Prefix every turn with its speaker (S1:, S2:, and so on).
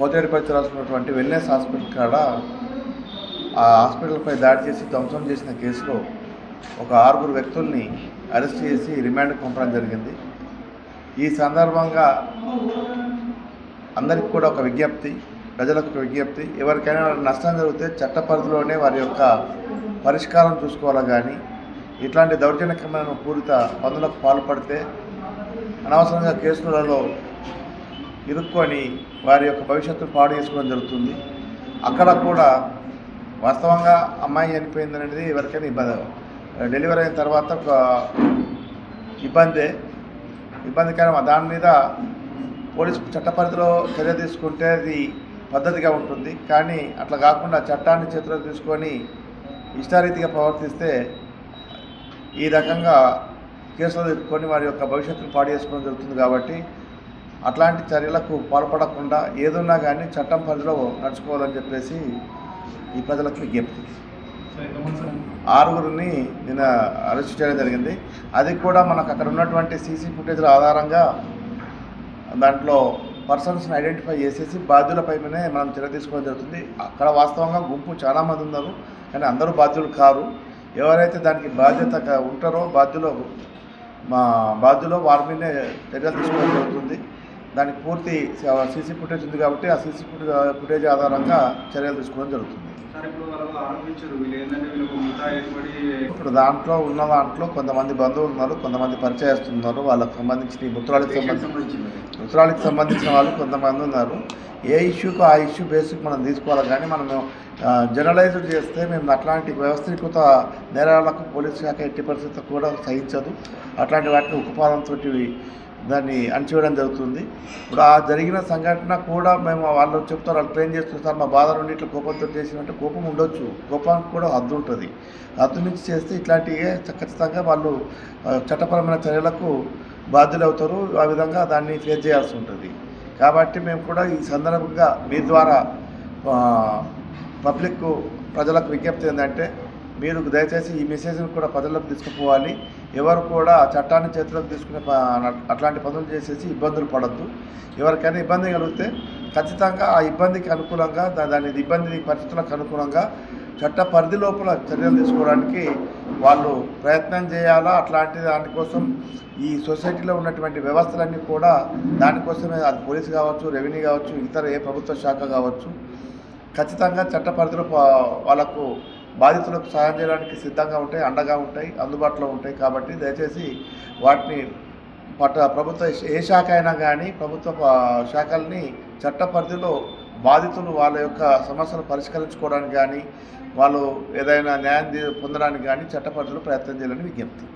S1: పోతేడిపై రాసుకున్నటువంటి wellness hospital కాడ ఆ హాస్పిటల్పై దాడి చేసి ధ్వంసం చేసిన కేసులో ఒక ఆరుగురు వ్యక్తుల్ని అరెస్ట్ చేసి రిమాండ్కి పంపడం జరిగింది. ఈ సందర్భంగా అందరికి కూడా ఒక విజ్ఞప్తి ప్రజలకు ఒక విజ్ఞప్తి. ఎవరికైనా నష్టం జరిగితే చట్ట పరిధిలోనే వారి యొక్క పరిష్కారం చూసుకోవాలి కానీ ఇట్లాంటి దౌర్జన్యకరమైన పూరిత పనులకు పాల్పడితే అనవసరంగా కేసులలో ఇరుక్కొని వారి యొక్క భవిష్యత్తును పాడు చేసుకోవడం జరుగుతుంది. అక్కడ కూడా వాస్తవంగా అమ్మాయి చనిపోయింది అనేది ఎవరికైనా ఇబ్బంది డెలివరీ అయిన తర్వాత ఒక ఇబ్బందే. ఇబ్బందికరం. దాని మీద పోలీసు చట్ట పరిధిలో చర్య తీసుకుంటే అది పద్ధతిగా ఉంటుంది. కానీ అట్లా కాకుండా చట్టాన్ని చేతిలో తీసుకొని ఇష్టారీతిగా ప్రవర్తిస్తే ఈ రకంగా కేసులు ఎదుర్కొని వారి యొక్క భవిష్యత్తును పాడు చేసుకోవడం జరుగుతుంది కాబట్టి అట్లాంటి చర్యలకు పాల్పడకుండా ఏదున్నా కానీ చట్టం పరిధిలో నడుచుకోవాలని చెప్పేసి ఈ ప్రజలకు విజ్ఞప్తి. ఆరుగురిని నిన్న అరెస్ట్ చేయడం జరిగింది. అది కూడా మనకు అక్కడ ఉన్నటువంటి సీసీ ఫుటేజ్ల ఆధారంగా దాంట్లో పర్సన్స్ని ఐడెంటిఫై చేసేసి బాధ్యులపై మీదనే మనం చర్య తీసుకోవడం జరుగుతుంది. అక్కడ వాస్తవంగా గుంపు చాలామంది ఉన్నారు. కానీ అందరూ బాధ్యులు కారు. ఎవరైతే దానికి బాధ్యత ఉంటారో బాధ్యులు మా బాధ్యులు వారి మీదనే చర్యలు తీసుకోవడం జరుగుతుంది. దానికి పూర్తి సీసీ ఫుటేజ్ ఉంది కాబట్టి ఆ సీసీ ఫుటేజ్ ఆధారంగా చర్యలు తీసుకోవడం జరుగుతుంది.
S2: ఇప్పుడు
S1: దాంట్లో ఉన్న దాంట్లో కొంతమంది బంధువులు ఉన్నారు కొంతమంది పరిచయస్తున్నారు వాళ్ళకి సంబంధించిన ముత్రాలకు సంబంధించి ఉత్తరాలకు సంబంధించిన వాళ్ళు కొంతమంది ఉన్నారు. ఏ ఇష్యూకు ఆ ఇష్యూ బేసిక్ మనం తీసుకోవాలి కానీ మనం జనరలైజ్డ్ చేస్తే మేము అట్లాంటి వ్యవస్థీకృత నేరాలకు పోలీస్ శాఖ ఎట్టి పరిస్థితుల్లో కూడా సహించదు. అట్లాంటి వాటిని ఉక్కుపాదంతో దాన్ని అణచివేయడం జరుగుతుంది. ఇప్పుడు ఆ జరిగిన సంఘటన కూడా మేము వాళ్ళు చెప్తారు వాళ్ళు ట్రైన్ చేస్తున్నారు సార్ మా బాధ నుండి ఇట్లా కోపంతో చేసినట్టు కోపం ఉండొచ్చు. కోపానికి కూడా హద్దు ఉంటుంది. హద్దు నుంచి చేస్తే ఇట్లాంటివే ఖచ్చితంగా వాళ్ళు చట్టపరమైన చర్యలకు బాధ్యులు అవుతారు ఆ విధంగా దాన్ని ఫేస్ చేయాల్సి ఉంటుంది. కాబట్టి మేము కూడా ఈ సందర్భంగా మీ ద్వారా పబ్లిక్ ప్రజలకు విజ్ఞప్తి ఏంటంటే మీరు దయచేసి ఈ మెసేజ్ని కూడా ప్రజలకు తీసుకుపోవాలి. ఎవరు కూడా చట్టాన్ని చేతిలోకి తీసుకునే అట్లాంటి పనులు చేసేసి ఇబ్బందులు పడద్దు. ఎవరికైనా ఇబ్బంది కలిగితే ఖచ్చితంగా ఆ ఇబ్బందికి అనుకూలంగా దాని ఇబ్బంది పరిస్థితులకు అనుకూలంగా చట్ట పరిధి లోపల చర్యలు తీసుకోవడానికి వాళ్ళు ప్రయత్నం చేయాలా? అట్లాంటి దానికోసం ఈ సొసైటీలో ఉన్నటువంటి వ్యవస్థలన్నీ కూడా దానికోసమే అది పోలీసు కావచ్చు రెవెన్యూ కావచ్చు ఇతర ఏ ప్రభుత్వ శాఖ కావచ్చు ఖచ్చితంగా చట్ట పరిధిలో వాళ్ళకు బాధితులకు సహాయం చేయడానికి సిద్ధంగా ఉంటాయి అండగా ఉంటాయి అందుబాటులో ఉంటాయి. కాబట్టి దయచేసి వాటిని పట్ట ప్రభుత్వ ఏ శాఖ అయినా కానీ ప్రభుత్వ శాఖల్ని చట్ట పరిధిలో బాధితులు వాళ్ళ యొక్క సమస్యలు పరిష్కరించుకోవడానికి కానీ వాళ్ళు ఏదైనా న్యాయం పొందడానికి కానీ చట్ట పరిధిలో ప్రయత్నం చేయాలని విజ్ఞప్తి.